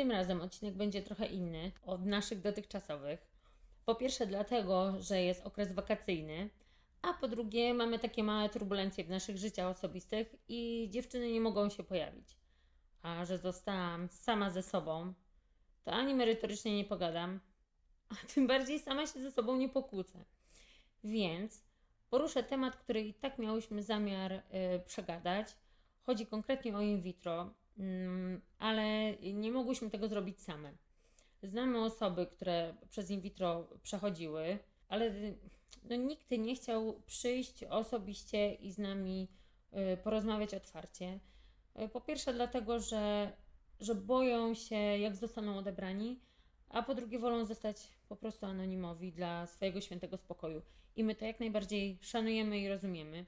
Tym razem odcinek będzie trochę inny od naszych dotychczasowych. Po pierwsze, dlatego, że jest okres wakacyjny, a po drugie, mamy takie małe turbulencje w naszych życiach osobistych i dziewczyny nie mogą się pojawić. A że zostałam sama ze sobą, to ani merytorycznie nie pogadam, a tym bardziej sama się ze sobą nie pokłócę. Więc poruszę temat, który i tak miałyśmy zamiar y, przegadać. Chodzi konkretnie o in vitro, ale nie mogłyśmy tego zrobić same. Znamy osoby, które przez in vitro przechodziły, ale y, no, nikt nie chciał przyjść osobiście i z nami y, porozmawiać otwarcie. Y, Po pierwsze, dlatego, że, że boją się, jak zostaną odebrani, a po drugie, wolą zostać po prostu anonimowi dla swojego świętego spokoju. I my to jak najbardziej szanujemy i rozumiemy.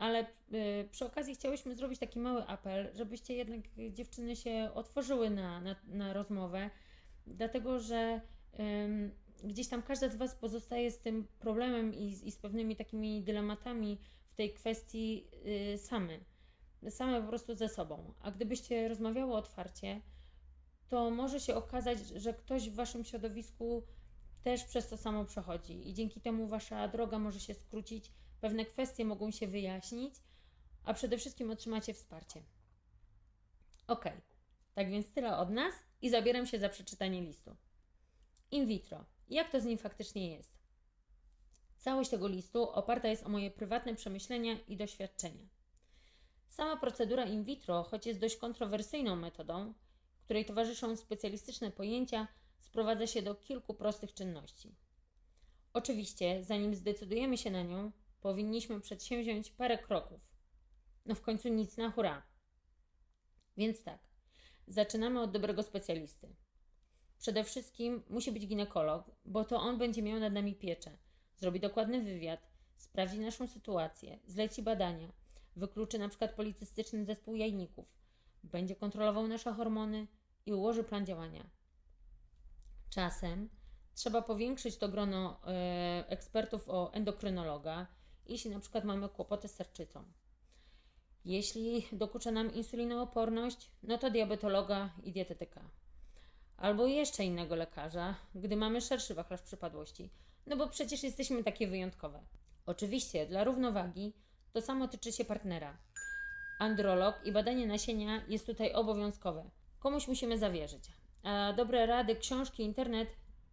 Ale y, przy okazji chciałyśmy zrobić taki mały apel, żebyście jednak dziewczyny się otworzyły na, na, na rozmowę, dlatego że gdzieś tam każda z Was pozostaje z tym problemem i, i z pewnymi takimi dylematami w tej kwestii y, same. Same po prostu ze sobą. A gdybyście rozmawiały otwarcie, to może się okazać, że ktoś w Waszym środowisku też przez to samo przechodzi i dzięki temu Wasza droga może się skrócić, pewne kwestie mogą się wyjaśnić, a przede wszystkim otrzymacie wsparcie. Ok, tak więc tyle od nas i zabieram się za przeczytanie listu. In vitro. Jak to z nim faktycznie jest? Całość tego listu oparta jest o moje prywatne przemyślenia i doświadczenia. Sama procedura in vitro, choć jest dość kontrowersyjną metodą, której towarzyszą specjalistyczne pojęcia, sprowadza się do kilku prostych czynności. Oczywiście, zanim zdecydujemy się na nią, powinniśmy przedsięwziąć parę kroków. No w końcu nic na hura. Więc tak, zaczynamy od dobrego specjalisty. Przede wszystkim musi być ginekolog, bo to on będzie miał nad nami pieczę. Zrobi dokładny wywiad, sprawdzi naszą sytuację, zleci badania, wykluczy na przykład policystyczny zespół jajników, będzie kontrolował nasze hormony i ułoży plan działania. Czasem trzeba powiększyć to grono e, ekspertów o endokrynologa, jeśli na przykład mamy kłopoty z serczycą. Jeśli dokucza nam insulinooporność, no to diabetologa i dietetyka. Albo jeszcze innego lekarza, gdy mamy szerszy wachlarz przypadłości, no bo przecież jesteśmy takie wyjątkowe. Oczywiście, dla równowagi to samo tyczy się partnera. Androlog i badanie nasienia jest tutaj obowiązkowe. Komuś musimy zawierzyć. A dobre rady, książki, internet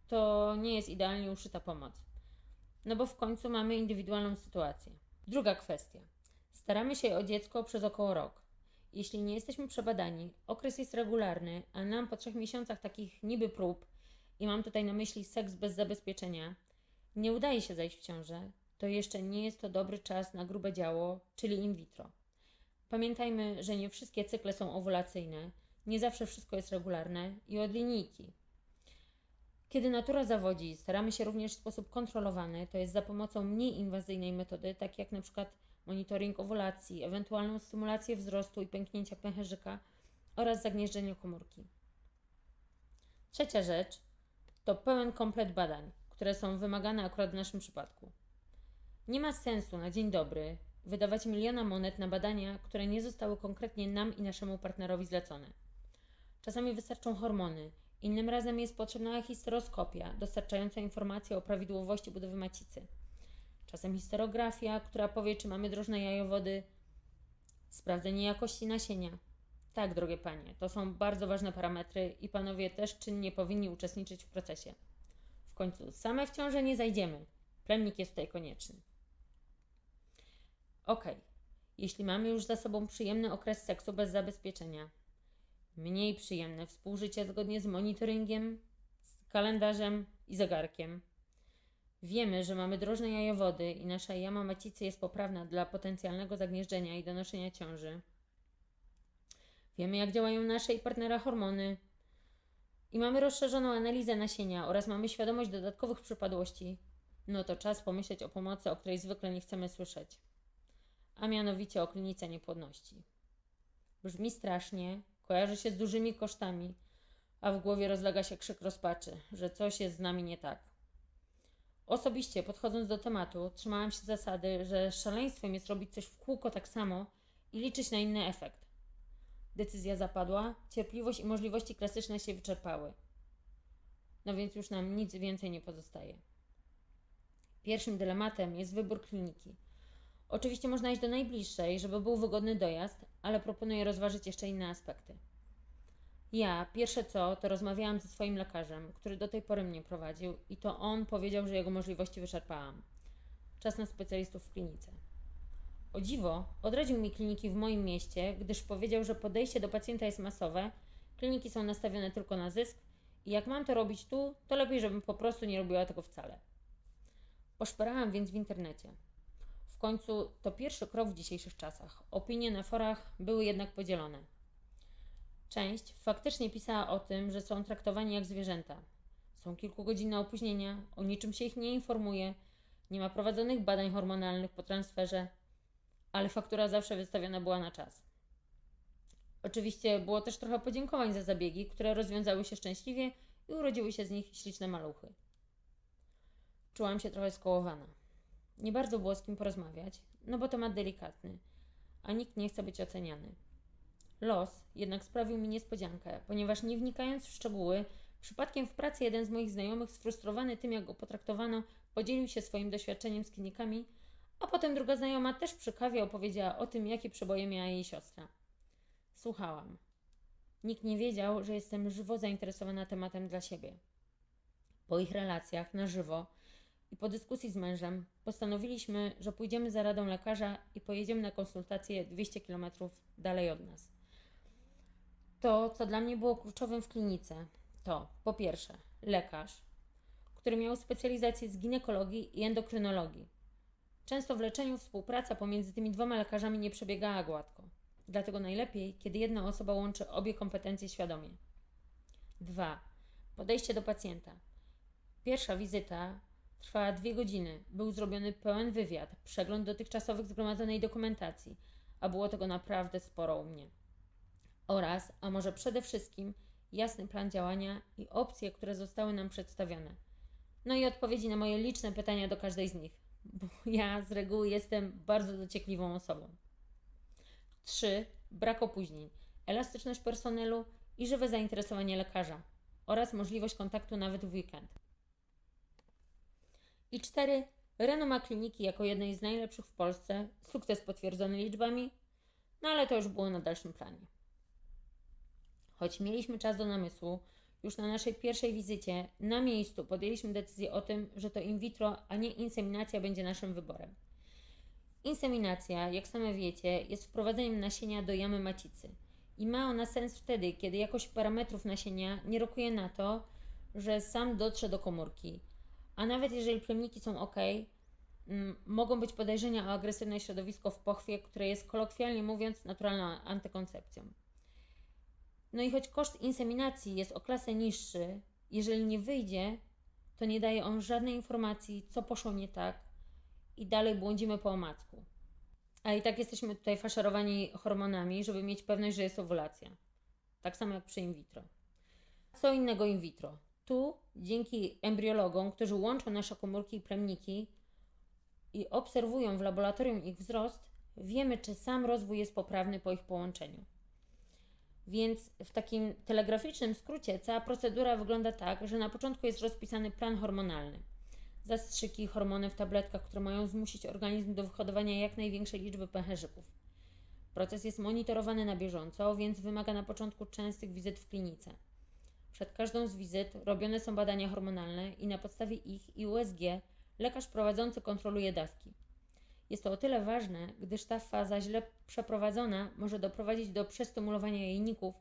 to nie jest idealnie uszyta pomoc. No bo w końcu mamy indywidualną sytuację. Druga kwestia. Staramy się o dziecko przez około rok. Jeśli nie jesteśmy przebadani, okres jest regularny, a nam po trzech miesiącach takich niby prób, i mam tutaj na myśli seks bez zabezpieczenia, nie udaje się zajść w ciążę, to jeszcze nie jest to dobry czas na grube działo, czyli in vitro. Pamiętajmy, że nie wszystkie cykle są owulacyjne, nie zawsze wszystko jest regularne i od linijki. Kiedy natura zawodzi, staramy się również w sposób kontrolowany, to jest za pomocą mniej inwazyjnej metody, tak jak przykład monitoring owulacji, ewentualną stymulację wzrostu i pęknięcia pęcherzyka oraz zagnieżdżenie komórki. Trzecia rzecz to pełen komplet badań, które są wymagane akurat w naszym przypadku. Nie ma sensu na dzień dobry wydawać miliona monet na badania, które nie zostały konkretnie nam i naszemu partnerowi zlecone. Czasami wystarczą hormony, innym razem jest potrzebna histeroskopia, dostarczająca informacje o prawidłowości budowy macicy. Czasem histerografia, która powie, czy mamy drożne jajowody, sprawdzenie jakości nasienia. Tak, drogie panie, to są bardzo ważne parametry i panowie też czynnie powinni uczestniczyć w procesie. W końcu same w ciążę nie zajdziemy. Plemnik jest tutaj konieczny. Ok, jeśli mamy już za sobą przyjemny okres seksu bez zabezpieczenia, mniej przyjemne współżycie zgodnie z monitoringiem, z kalendarzem i zegarkiem. Wiemy, że mamy drożne jajowody i nasza jama macicy jest poprawna dla potencjalnego zagnieżdżenia i donoszenia ciąży. Wiemy, jak działają nasze i partnera hormony. I mamy rozszerzoną analizę nasienia oraz mamy świadomość dodatkowych przypadłości. No to czas pomyśleć o pomocy, o której zwykle nie chcemy słyszeć. A mianowicie o klinice niepłodności. Brzmi strasznie, kojarzy się z dużymi kosztami, a w głowie rozlega się krzyk rozpaczy, że coś jest z nami nie tak. Osobiście, podchodząc do tematu, trzymałam się zasady, że szaleństwem jest robić coś w kółko tak samo i liczyć na inny efekt. Decyzja zapadła, cierpliwość i możliwości klasyczne się wyczerpały. No więc już nam nic więcej nie pozostaje. Pierwszym dylematem jest wybór kliniki. Oczywiście można iść do najbliższej, żeby był wygodny dojazd, ale proponuję rozważyć jeszcze inne aspekty. Ja, pierwsze co, to rozmawiałam ze swoim lekarzem, który do tej pory mnie prowadził, i to on powiedział, że jego możliwości wyczerpałam. Czas na specjalistów w klinice. O dziwo, odradził mi kliniki w moim mieście, gdyż powiedział, że podejście do pacjenta jest masowe, kliniki są nastawione tylko na zysk i jak mam to robić tu, to lepiej, żebym po prostu nie robiła tego wcale. Poszperałam więc w internecie. W końcu to pierwszy krok w dzisiejszych czasach. Opinie na forach były jednak podzielone. Część faktycznie pisała o tym, że są traktowani jak zwierzęta. Są kilkugodzinne opóźnienia, o niczym się ich nie informuje, nie ma prowadzonych badań hormonalnych po transferze, ale faktura zawsze wystawiona była na czas. Oczywiście było też trochę podziękowań za zabiegi, które rozwiązały się szczęśliwie i urodziły się z nich śliczne maluchy. Czułam się trochę skołowana. Nie bardzo było z kim porozmawiać, no bo temat delikatny, a nikt nie chce być oceniany. Los jednak sprawił mi niespodziankę, ponieważ nie wnikając w szczegóły, przypadkiem w pracy jeden z moich znajomych, sfrustrowany tym, jak go potraktowano, podzielił się swoim doświadczeniem z klinikami, a potem druga znajoma też przy kawie opowiedziała o tym, jakie przeboje miała jej siostra. Słuchałam. Nikt nie wiedział, że jestem żywo zainteresowana tematem dla siebie. Po ich relacjach na żywo i po dyskusji z mężem postanowiliśmy, że pójdziemy za radą lekarza i pojedziemy na konsultację 200 km dalej od nas. To, co dla mnie było kluczowym w klinice, to po pierwsze lekarz, który miał specjalizację z ginekologii i endokrynologii. Często w leczeniu współpraca pomiędzy tymi dwoma lekarzami nie przebiegała gładko. Dlatego najlepiej, kiedy jedna osoba łączy obie kompetencje świadomie. 2. Podejście do pacjenta. Pierwsza wizyta trwała dwie godziny. Był zrobiony pełen wywiad, przegląd dotychczasowych zgromadzonej dokumentacji, a było tego naprawdę sporo u mnie. Oraz, a może przede wszystkim, jasny plan działania i opcje, które zostały nam przedstawione. No i odpowiedzi na moje liczne pytania do każdej z nich, bo ja z reguły jestem bardzo dociekliwą osobą. 3. Brak opóźnień, elastyczność personelu i żywe zainteresowanie lekarza oraz możliwość kontaktu nawet w weekend. I 4. Renoma kliniki jako jednej z najlepszych w Polsce, sukces potwierdzony liczbami, no ale to już było na dalszym planie. Choć mieliśmy czas do namysłu, już na naszej pierwszej wizycie na miejscu podjęliśmy decyzję o tym, że to in vitro, a nie inseminacja będzie naszym wyborem. Inseminacja, jak same wiecie, jest wprowadzeniem nasienia do jamy macicy. I ma ona sens wtedy, kiedy jakość parametrów nasienia nie rokuje na to, że sam dotrze do komórki. A nawet jeżeli plemniki są ok, mm, mogą być podejrzenia o agresywne środowisko w pochwie, które jest kolokwialnie mówiąc naturalną antykoncepcją. No i choć koszt inseminacji jest o klasę niższy, jeżeli nie wyjdzie, to nie daje on żadnej informacji, co poszło nie tak i dalej błądzimy po omacku. A i tak jesteśmy tutaj faszerowani hormonami, żeby mieć pewność, że jest owulacja. Tak samo jak przy in vitro. Co innego in vitro? Tu, dzięki embriologom, którzy łączą nasze komórki i plemniki i obserwują w laboratorium ich wzrost, wiemy, czy sam rozwój jest poprawny po ich połączeniu. Więc w takim telegraficznym skrócie cała procedura wygląda tak, że na początku jest rozpisany plan hormonalny. Zastrzyki, hormony w tabletkach, które mają zmusić organizm do wyhodowania jak największej liczby pęcherzyków. Proces jest monitorowany na bieżąco, więc wymaga na początku częstych wizyt w klinice. Przed każdą z wizyt robione są badania hormonalne i na podstawie ich i USG lekarz prowadzący kontroluje dawki. Jest to o tyle ważne, gdyż ta faza źle przeprowadzona może doprowadzić do przestymulowania jajników,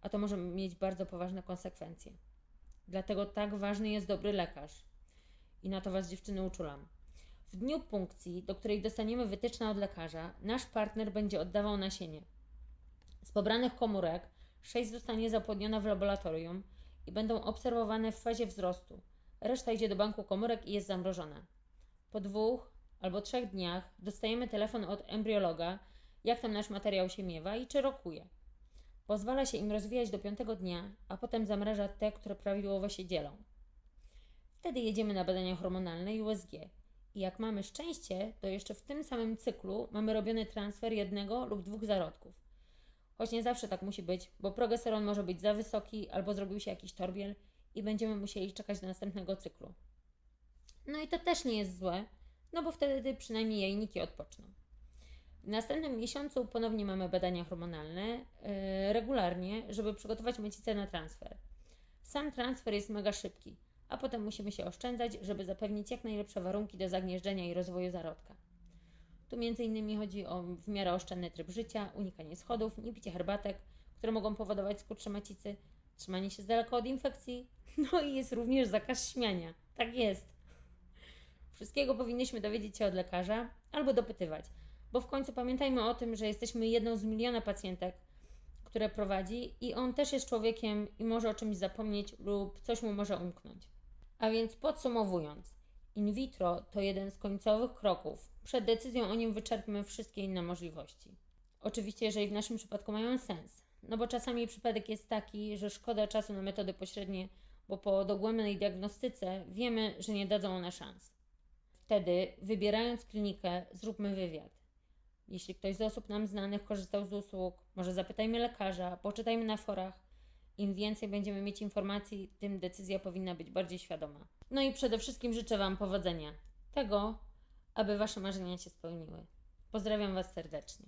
a to może mieć bardzo poważne konsekwencje. Dlatego tak ważny jest dobry lekarz. I na to Was dziewczyny uczulam. W dniu punkcji, do której dostaniemy wytyczne od lekarza, nasz partner będzie oddawał nasienie. Z pobranych komórek sześć zostanie zapłodniona w laboratorium i będą obserwowane w fazie wzrostu. Reszta idzie do banku komórek i jest zamrożona. Po dwóch albo trzech dniach dostajemy telefon od embriologa, jak tam nasz materiał się miewa i czy rokuje. Pozwala się im rozwijać do piątego dnia, a potem zamraża te, które prawidłowo się dzielą. Wtedy jedziemy na badania hormonalne i USG. I jak mamy szczęście, to jeszcze w tym samym cyklu mamy robiony transfer jednego lub dwóch zarodków. Choć nie zawsze tak musi być, bo progesteron może być za wysoki albo zrobił się jakiś torbiel i będziemy musieli czekać do następnego cyklu. No i to też nie jest złe, no bo wtedy przynajmniej jajniki odpoczną. W następnym miesiącu ponownie mamy badania hormonalne yy, regularnie, żeby przygotować macicę na transfer. Sam transfer jest mega szybki, a potem musimy się oszczędzać, żeby zapewnić jak najlepsze warunki do zagnieżdżenia i rozwoju zarodka. Tu m.in. chodzi o w miarę oszczędny tryb życia, unikanie schodów, nie picie herbatek, które mogą powodować skurcze macicy, trzymanie się z daleka od infekcji, no i jest również zakaz śmiania. Tak jest. Wszystkiego powinniśmy dowiedzieć się od lekarza albo dopytywać, bo w końcu pamiętajmy o tym, że jesteśmy jedną z miliona pacjentek, które prowadzi i on też jest człowiekiem i może o czymś zapomnieć lub coś mu może umknąć. A więc podsumowując, in vitro to jeden z końcowych kroków. Przed decyzją o nim wyczerpmy wszystkie inne możliwości. Oczywiście, jeżeli w naszym przypadku mają sens, no bo czasami przypadek jest taki, że szkoda czasu na metody pośrednie, bo po dogłębnej diagnostyce wiemy, że nie dadzą one szans. Wtedy, wybierając klinikę, zróbmy wywiad. Jeśli ktoś z osób nam znanych korzystał z usług, może zapytajmy lekarza, poczytajmy na forach. Im więcej będziemy mieć informacji, tym decyzja powinna być bardziej świadoma. No i przede wszystkim życzę Wam powodzenia. Tego, aby Wasze marzenia się spełniły. Pozdrawiam Was serdecznie.